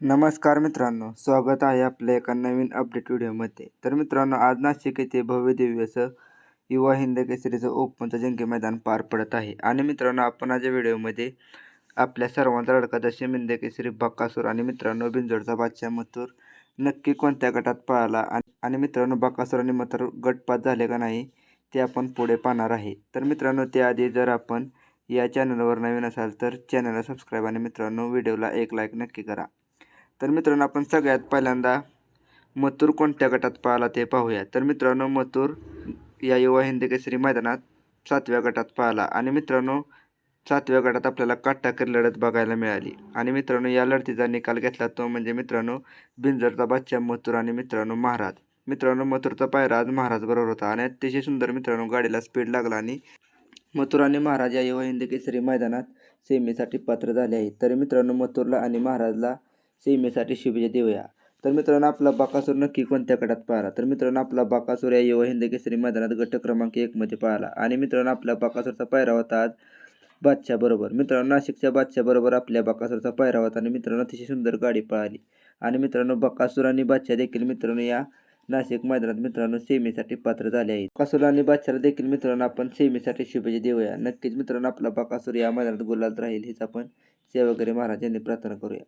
नमस्कार मित्रांनो स्वागत आहे आपल्या एका नवीन अपडेट व्हिडिओमध्ये तर मित्रांनो आज नाशिक येथे भव्य दिव्य असं युवा हिंद केसरीचं ओपनचं जिंके मैदान पार पडत आहे. आणि मित्रांनो आपण आज या व्हिडिओमध्ये आपल्या सर्वांचा लडका दशम हिंद केसरी बक्कासूर आणि मित्रांनो बिंजोडचा बादशाह मथुर नक्की कोणत्या गटात पळाला आणि आणि मित्रांनो बक्कासूर आणि मथुर गटपात झाले का नाही ते आपण पुढे पाहणार आहे. तर मित्रांनो त्याआधी जर आपण या चॅनलवर नवीन असाल तर चॅनलला सबस्क्राईब आणि मित्रांनो व्हिडिओला एक लाईक नक्की करा. तर मित्रांनो आपण सगळ्यात पहिल्यांदा मथुर कोणत्या गटात पाहिला ते पाहूया. तर मित्रांनो मथुर या युवा हिंद केसरी मैदानात सातव्या गटात पाहिला. आणि मित्रांनो सातव्या गटात आपल्याला काटाकर लढत बघायला मिळाली. आणि मित्रांनो या लढतीचा निकाल घेतला तो म्हणजे मित्रांनो बिंजरचा बादशाह मथुर आणि मित्रांनो महाराज. मित्रांनो मथुरचा पायरा आज महाराज बरोबर होता. आणि अतिशय सुंदर मित्रांनो गाडीला स्पीड लागला आणि मथुर आणि महाराज या युवा हिंद केसरी मैदानात सेमीसाठी पात्र झाले आहेत. तर मित्रांनो मथुरला आणि महाराजला सीमेसाठी शुभेच्छा देऊया. तर मित्रांनो आपला बाकासूर नक्की कोणत्या गटात पाहिला तर मित्रांनो आपला बाकासूर या युवा हिंद केसरी मैदानात गट क्रमांक एकमध्ये पाहिला आणि मित्रांनो आपल्या बाकासूरचा पायरा होता आज बादशाबरोबर मित्रांनो नाशिकच्या बादशाबरोबर आपल्या बकासूरचा पायरा होता आणि मित्रांनो अतिशय सुंदर गाडी पळाली. आणि मित्रांनो बकासूर आणि बादशाह देखील मित्रांनो या नाशिक मैदानात मित्रांनो सेमीसाठी पात्र झाले आहेत. बकासूर आणि बादशाला देखील मित्रांनो आपण सेमीसाठी शुभेच्छा देऊया. नक्कीच मित्रांनो आपला बकासूर या मैदानात गुलाल राहील हीच आपण सेवा वगैरे महाराज यांनी प्रार्थना करूया.